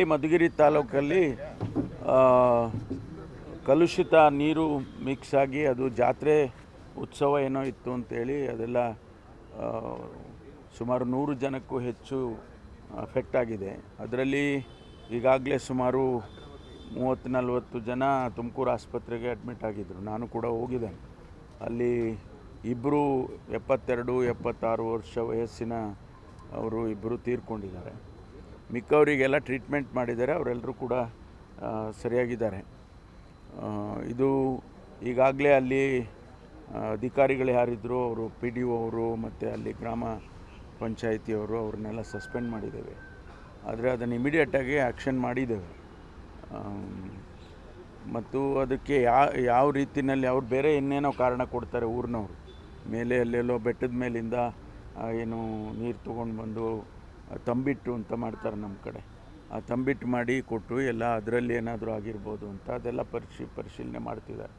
ಈ ಮಧುಗಿರಿ ತಾಲೂಕಲ್ಲಿ ಕಲುಷಿತ ನೀರು ಮಿಕ್ಸ್ ಆಗಿ ಅದು ಜಾತ್ರೆ ಉತ್ಸವ ಏನೋ ಇತ್ತು ಅಂತೇಳಿ ಅದೆಲ್ಲ ಸುಮಾರು ನೂರು ಜನಕ್ಕೂ ಹೆಚ್ಚು ಅಫೆಕ್ಟ್ ಆಗಿದೆ. ಅದರಲ್ಲಿ ಈಗಾಗಲೇ ಸುಮಾರು ಮೂವತ್ತು, ನಲವತ್ತು ಜನ ತುಮಕೂರು ಆಸ್ಪತ್ರೆಗೆ ಅಡ್ಮಿಟ್ ಆಗಿದ್ದರು ನಾನು ಕೂಡ ಹೋಗಿದೆ ಅಲ್ಲಿ ಇಬ್ಬರು ಎಪ್ಪತ್ತೆರಡು, ಎಪ್ಪತ್ತಾರು ವರ್ಷ ವಯಸ್ಸಿನ ಅವರು ಇಬ್ಬರು ತೀರ್ಕೊಂಡಿದ್ದಾರೆ. ಮಿಕ್ಕವರಿಗೆಲ್ಲ ಟ್ರೀಟ್ಮೆಂಟ್ ಮಾಡಿದ್ದಾರೆ ಅವರೆಲ್ಲರೂ ಕೂಡ ಸರಿಯಾಗಿದ್ದಾರೆ. ಇದು ಈಗಾಗಲೇ ಅಲ್ಲಿ ಅಧಿಕಾರಿಗಳು ಯಾರಿದ್ದರು ಅವರು ಪಿ ಡಿ ಒ ಅವರು ಮತ್ತು ಅಲ್ಲಿ ಗ್ರಾಮ ಪಂಚಾಯಿತಿಯವರು ಅವ್ರನ್ನೆಲ್ಲ ಸಸ್ಪೆಂಡ್ ಮಾಡಿದ್ದೇವೆ. ಆದರೆ ಅದನ್ನು ಇಮಿಡಿಯೇಟಾಗಿ ಆ್ಯಕ್ಷನ್ ಮಾಡಿದ್ದೇವೆ. ಮತ್ತು ಅದಕ್ಕೆ ಯಾವ ರೀತಿಯಲ್ಲಿ ಅವ್ರು ಬೇರೆ ಇನ್ನೇನೋ ಕಾರಣ ಕೊಡ್ತಾರೆ ಊರಿನವರು. ಮೇಲೆ ಅಲ್ಲೆಲ್ಲೋ ಬೆಟ್ಟದ ಮೇಲಿಂದ ಏನು ನೀರು ತೊಗೊಂಡು ಬಂದು ತಂಬಿಟ್ಟು ಅಂತ ಮಾಡ್ತಾರೆ ನಮ್ಮ ಕಡೆ. ಆ ತಂಬಿಟ್ಟು ಮಾಡಿ ಕೊಟ್ಟು ಎಲ್ಲ ಅದರಲ್ಲಿ ಏನಾದರೂ ಆಗಿರ್ಬೋದು ಅಂತ ಅದೆಲ್ಲ ಪರಿಶೀ, ಪರಿಶೀಲನೆ ಮಾಡ್ತಿದ್ದಾರೆ.